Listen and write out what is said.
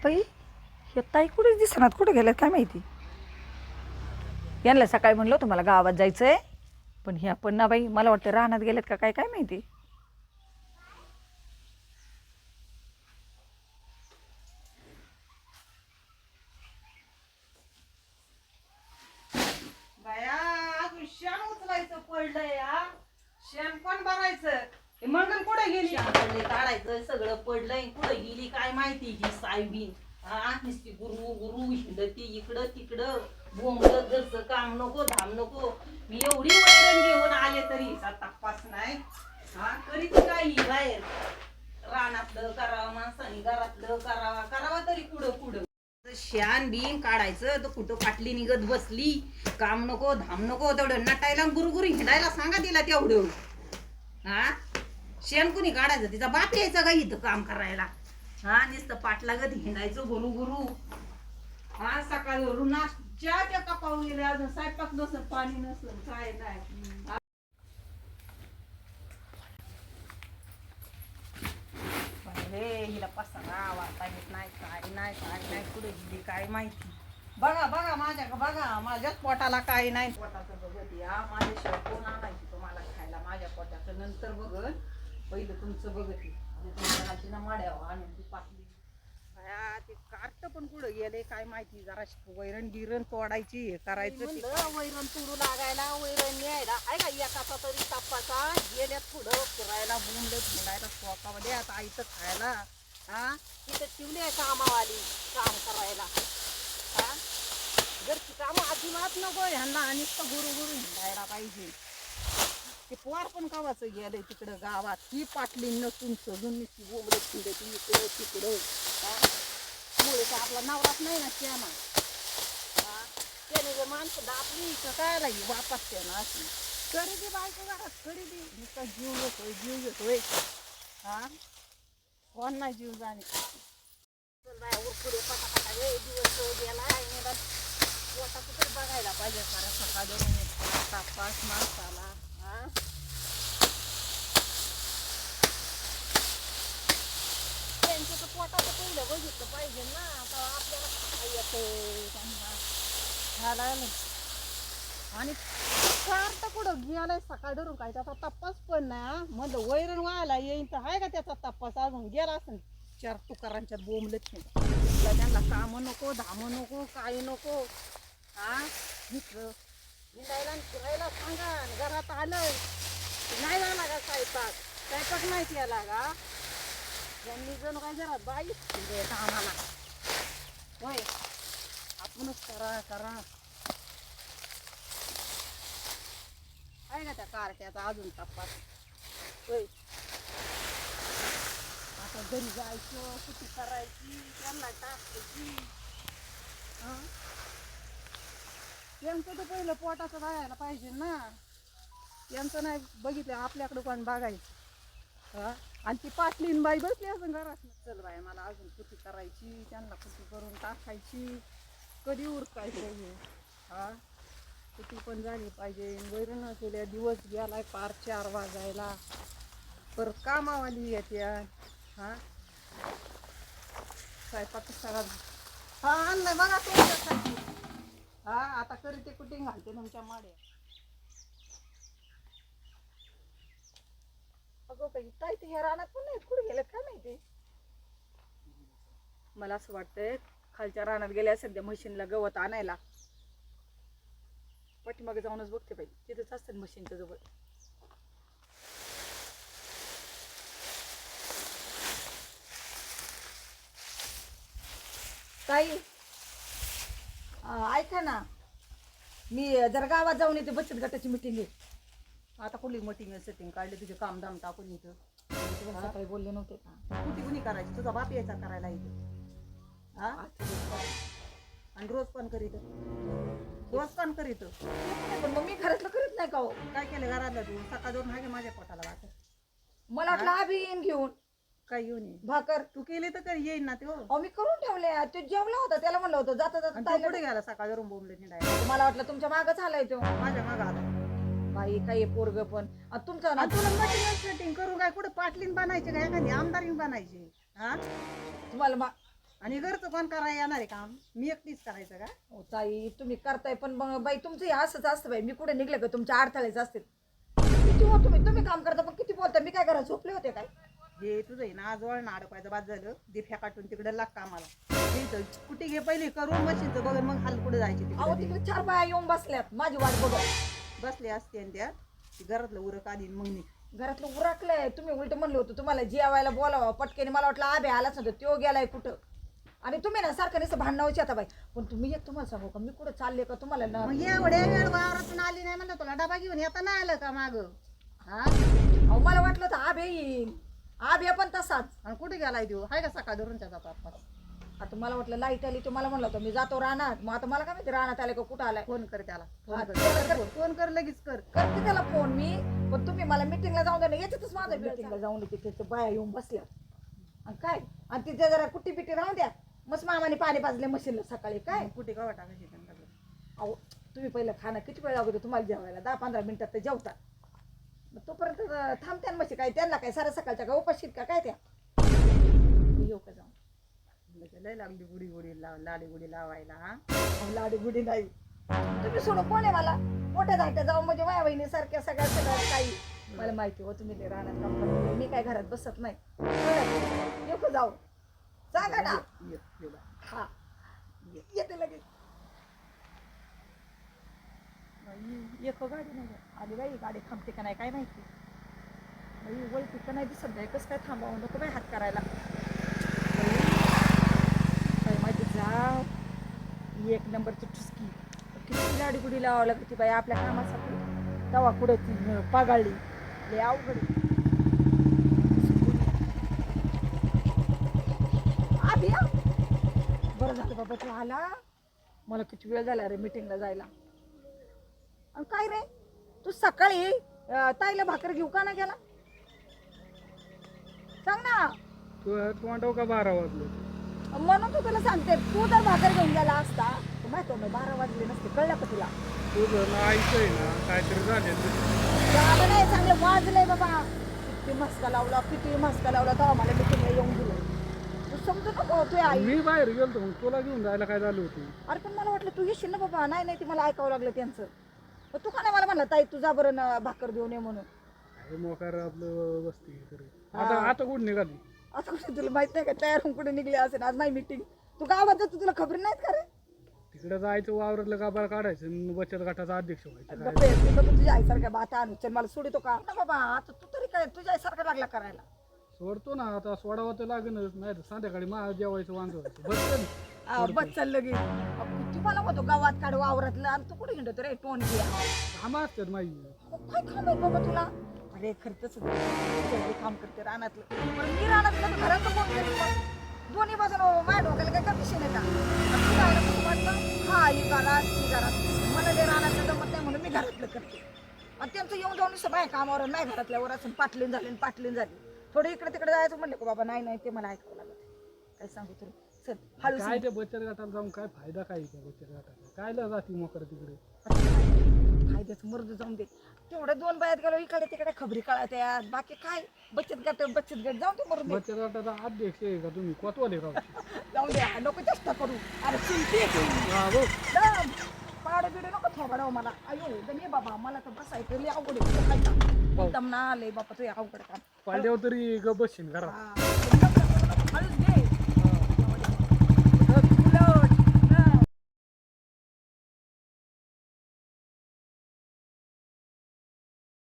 ताई हे ताई कुठेच दिसणार कुठे गेल्यात काय माहिती? यांना सकाळी म्हणलं तुम्हाला गावात जायचं आहे पण ह्या पण ना बाई मला वाटतं रानात गेल्यात का काय काय माहिती? बाया अजून शेण उचलायचं पडलंय हा. शेण पण भरायचं. हे मंगन कुठे गेली? करायचं सगळं पडलंय कुठे गेली काय माहिती ही सायबीन? हा नुसती गुरु गुरु हिंडती इकडं तिकडं बोंबलं घरचं काम नको धाम नको. मी एवढी वैरण घेऊन आले तरी तपास नाही. हा करीत काही बाहेर. रानातलं करावं माणसाने घरातलं करावा करावा तरी पुढं पुढं. शान बिन काढायचं तर कुठं फाटली निघत बसली. काम नको धाम नको तेवढं नटायला गुरुगुरु हिंडायला सांगा तिला तेवढं. हा? शेण कुणी काढायचं? तिचा बाप यायचा का इथं काम करायला? हा नुसतं पाटलागत हिंडायचं गुरु गुरु हा सकाळी नाश्त्या त्या कपाळून गेले अजून स्वयंपाक नसत पाणी नसत काय नाही रे हिला पसारा वार्ता येत नाही काय नाही काय नाही कुठे गेली काय माहिती. बघा बघा माझ्या बघा माझ्याच पोटाला काय नाही. पोटाचं बघत या माझ्याशिवाय कोण आणायची तुम्हाला खायला? माझ्या पोटाचं नंतर बघत पहिलं तुमचं बघत. म्हणजे तुमच्या हाती ना माड्यावर आणून ती पाटली बाया, ते कार्ट पण कुठं गेले? काय माहिती जरा वैरण गिरण तोडायची हे करायचं ते. वैरण तुडू लागायला वैरण न्यायला. आहे का एकाचा तरी टप्पाचा गेल्यात पुढं फिरायला बुंड फिरायला स्वकामध्ये आता आईचं खायला. हा? तिथे ठेवली कामावाली काम करायला. हा? घरची कामं अजिबात नको ह्यांना आणि गुरु गुरु हिंडायला पाहिजे. ते पोर पण कावाचं गेलंय तिकडं गावात. ही पाटली नसून सजून नुसती बोबडत ती इकडं तिकडं. मुळे तर आपला नवराच नाही ना त्याना हा? त्याने जर माणसं दाबली तर काय लागली वापस त्यानं अशी. करी दे बायको घरात करी दे नुसता जीव येतोय जीव येतोय हा? कोण नाही जीव जाणे. चल बाया, पुढे पटापटा गे दिवस गेला निदान. पोटाचं तर बघायला पाहिजे सारा सकाळ. पाच माणसाला त्यांचं तर पोटाचं पहिलं बघितलं पाहिजे ना. आता आपल्याला काय त्यांना घालायला ना आणि कार तर कुठं गेलाय सकाळ धरून काय त्याचा तपास पण नाही. हा. म्हणलं वैरण व्हायला येईन तर आहे का त्याचा तपास अजून गेला असं चार तुकारांच्या बोंबलेत त्यांना कामं नको धाम नको काय नको. हा? घेतलं हिंडायला आणि फिरायला सांगा आणि घरात आलं नाही आला का स्वयंपाक? स्वयंपाक माहिती आला का? त्यांनी जणू काय जरा बाई? म्हणजे आम्हाला. होय. आपणच करा करा. आहे ना त्या कारट्याचा अजून तपास होय. आता घरी जायचं कुठे करायची त्यांना टाकायची. हं? यांचं तर पहिलं पोटाचं बघायला पाहिजे ना. यांचं नाही बघितलं आपल्याकडं पण बघायचं. हा? आणि ती पाटलीन बाई बसली असं घरात. चल बाई मला अजून कुठे करायची? त्यांना कुठे करून टाकायची? कधी उरकायचं हे? हा? कुठे पण झाली पाहिजे. वैरण केल्या दिवस गेलाय पार चार वाजायला. परत कामावाली येत्या हा? स्वयंपाक सगळा हा आणलंय बघा तुमच्यासाठी. हा आता करी ते कुठे घालते तुमच्या माड्या? अगं बाई ताई ते ह्या रानात पण नाही कुठे गेलेत काय माहिती? मला असं वाटतंय खालच्या रानात गेल्या सध्या मशीनला गवत आणायला. पाठीमागे जाऊनच बघते बाई तिथंच असतात मशीनच्या जवळ. ताई अं, ऐका ना. मी जरा गावात जाऊन येते बचत गटाची मिटिंग आहे. आता कुठली मिटिंग सेटिंग काढली तुझे काम दाम टाकून इथं. तुम्हाला सकाळी बोलले नव्हते का? कुठे कुणी करायची? तुझा बाप यायचा करायला इथे. हा? आणि रोज पण करीत. रोज पण करीत. पण मग मी घरातलं करीत नाही का हो? काय केलं घरातलं तू? सकाळ दोन हागे माझ्या पोटाला वाटत. मला वाटलं येईन घेऊन. काय येऊन ये. भाकर. तू केली तर येईन ना तो अहो मी करून ठेवले तो जेवला होता त्याला म्हणलं होतं जाता जाता आणि तो ताईला- कुठे गेला सकाळ धरून बोंबले निघायला मला वाटलं तुमच्या मागच आलाय तो. माझ्या मागं आला बाई काही पोरग पण. तुमचा ना आणि तुला मशीन सेटिंग करू काय कुठे पाटलीन बनायचे काय एखादी आमदारीन बनायची? हा? तुम्हाला मा- आणि घरचं कोण करायला येणार आहे काम? मी एकटीच करायचं का? हो ताई तुम्ही करताय पण मग बाई तुमचं हे असंच असतं बाई. मी कुठे निघलं का? तुमच्या अडथळेच असतील. किती हो तुम्ही? तुम्ही काम करता पण किती बोलता मी काय करा झोपले होते काय? हे तुझं आहे ना जवळ ना अडकवायचं बाद झालं. दिफ्या काटून तिकडे लाग कामाला. हे इथं. कुठे घे पहिले? करून मशीनचं बघ मग हाल कुठे जायची अहो तिकडे तिकडे चार बाया येऊन बसल्यात. माझी वाट बघत बसले असते आणि त्यात ती घरातलं उरक आधी मग निघ. घरातलं उरकलंय. तुम्ही उलट म्हणलं होतं तुम्हाला जेवायला बोलावं. पटकेने मला वाटलं आबे आलाच नव्हतं. तो गेलाय कुठं? आणि तुम्ही ना सारखं नुसतं भांडणावची आता बाई. पण तुम्ही एक तुम्हाला सांगू का? मी कुठं चालले का तुम्हाला ना? मग एवढ्या वेळ वावरातून आली नाही म्हणलं तुला? डबा घेऊन येता नाही आलं का माग? हा? अहो मला वाटलं होतं आबे येईल आबे पण तसाच. आणि कुठे गेलाय देऊ हाय का सकाळ धरून त्याचा पाच आता मला वाटलं लाइट आली तुम्हाला म्हणलं होतं मी जातो रानात. मग आता मला काय माहिती रानात आले का कुठं आलाय? फोन कर त्याला. फोन कर. फोन कर लगेच कर. करते त्याला फोन मी पण तुम्ही मला मिटिंगला जाऊन द्या ना याच्यातच माझं मिटिंगला जाऊन येते त्याच्या बाया येऊन बसल्या. आणि काय? आणि तिथे जरा कुट्टी पिटी राहून द्या. मस्त मामाने पाणी पाजले मशीनला सकाळी काय? कुठे गावा टाकायची त्यांना? अहो तुम्ही पहिलं खाणं किती वेळ लागतो तुम्हाला जेवायला दहा पंधरा मिनिटात ते जेवता मग तोपर्यंत थांबत्या मशी काय त्यांना काय साऱ्या सकाळच्या का उपाशीत का काय त्या? मी येऊ का जाऊन म्हणजे लय लागली गुडी गुडी लाव लाडी गुडी लावायला हा? अहो, लाडी गुडी नाही. तुम्ही सोडून कोण आहे मला? मोठ्या धाट्या जाऊन म्हणजे माया बहिणी सारख्या सगळ्या सगळ्या काही. मला माहिती हो तुम्ही लय राहण्यात काम करता. मी काय घरात बसत नाही? येऊ का जाऊ? सांगा ना. ये, ये बा. हा. येते लगेच बाई, एक गाडी नाही आली बाई गाडी थांबते का नाही काय माहिती? बाई वळती का नाही दिसत नाही कसं काय थांबावं? नको बाई हात करायला. काय माहिती जा. एक नंबरची ठुसकी. किती गाडी गुडी लावावं लागते बाई आपल्या कामासाठी. तवा कुठे ती पागाळली. लय अवघड आधी बरं झालं बाबा तू आला. मला किती वेळ झाला रे मिटिंगला जायला. आणि काय रे? तू सकाळी ताईला भाकर घेऊ का ना गेला? सांग ना. तू तोंडाव का बारा वाजले? म्हणून तू तुला सांगते तू जर भाकर घेऊन गेला असता तर माहिती आहे, बारा वाजले नसते कळलं का तुला? तुझं ना ऐकतोय ना काहीतरी झाले नाही चांगलं वाजलंय बाबा. किती मस्का लावला किती मस्का लावला तेव्हा मला मिटिंगला येऊन गेलो. तू समजू नको तू आई. मी बाहेर गेलतो मग तुला घेऊन जायला काय झालं होतं? अरे पण मला वाटलं तू येशील ना बाबा. नाही नाही ते मला ऐकावं लागलं त्यांचं. मग तू का नाही मला म्हणला ताई तुझा बरं ना भाकर देऊन ये म्हणून. अरे मोकार आपलं वस्ती तरी आता आता कुठं निघाली? आता कुठे तुला माहीत नाही का तयार होऊन कुठे निघले असेल आज माझी मिटिंग तू गावात जातो तुला खबर नाहीत का रे? तिकडे जायचं वावरातलं गाबाळ काढायचं आणि बचत गटाचा अध्यक्ष व्हायचं. काय गप्प आहे, तू नको तुझ्या आईसारख्या बाता आणू चल मला सोडितो का? ना बाबा आता तू तरी काय तुझ्या आईसारखं लागला करायला? सोडतो ना आता सोडावं तर लागेलच. नाही तर संध्याकाळी मा जेवायचं वांद व्हायचं बस चल. आ, बस चाललं गे तू मला म्हणतो गावात काढ वावरातलं. आणि तू कुठे हिंडतो रे टोन घ्या कामं असतात माझी काय काम आहे बाबा तुला? अरे खर्चच काम करते रानातलं. पण मी रानातलं तर घराचं कोण करेल मग? दोन्ही बाजून माझ्या डोक्याला काय कमिशन आहे का? आणि कसं वाटतं? हा ही घरात ही घरात मला ते रानातलं जमत नाही म्हणून मी घरातलं करते. आणि त्यांचं येऊन जाऊन माझ्या कामावर नाही घरातल्यावर असं पाटलीन झाली आणि पाटलीन झाली. थोडं इकडे तिकडे जायचं म्हणलं का बाबा नाही नाही ते मला ऐकावं लागत काय सांगू तुला? चल हळू काय त्या बचत गटाला जाऊन काय फायदा काय त्या बचत गटाचा काय जाती मोकर तिकडे? फायद्याचं मर्द जाऊन दे. तेवढं दोन बायात गेलो इकडे तिकडे खबरी कळत्यात बाकी काय? बचत गट बचत गट जाऊन दे मरून दे. बचत गटाचा अध्यक्ष आहे का तुम्ही? कोतवाले राव जाऊन दे. नको चेष्ट करू. अरे हा बघ. पाड बिडे नको थोबाडा मला. अयो एकदम ये बाबा मला तर बसायचं लय अवघड आहे. खायचा एकदम ना लय बाबा तू अवघड काम. पाड्यावर तरी ग बसशील घरात. हा.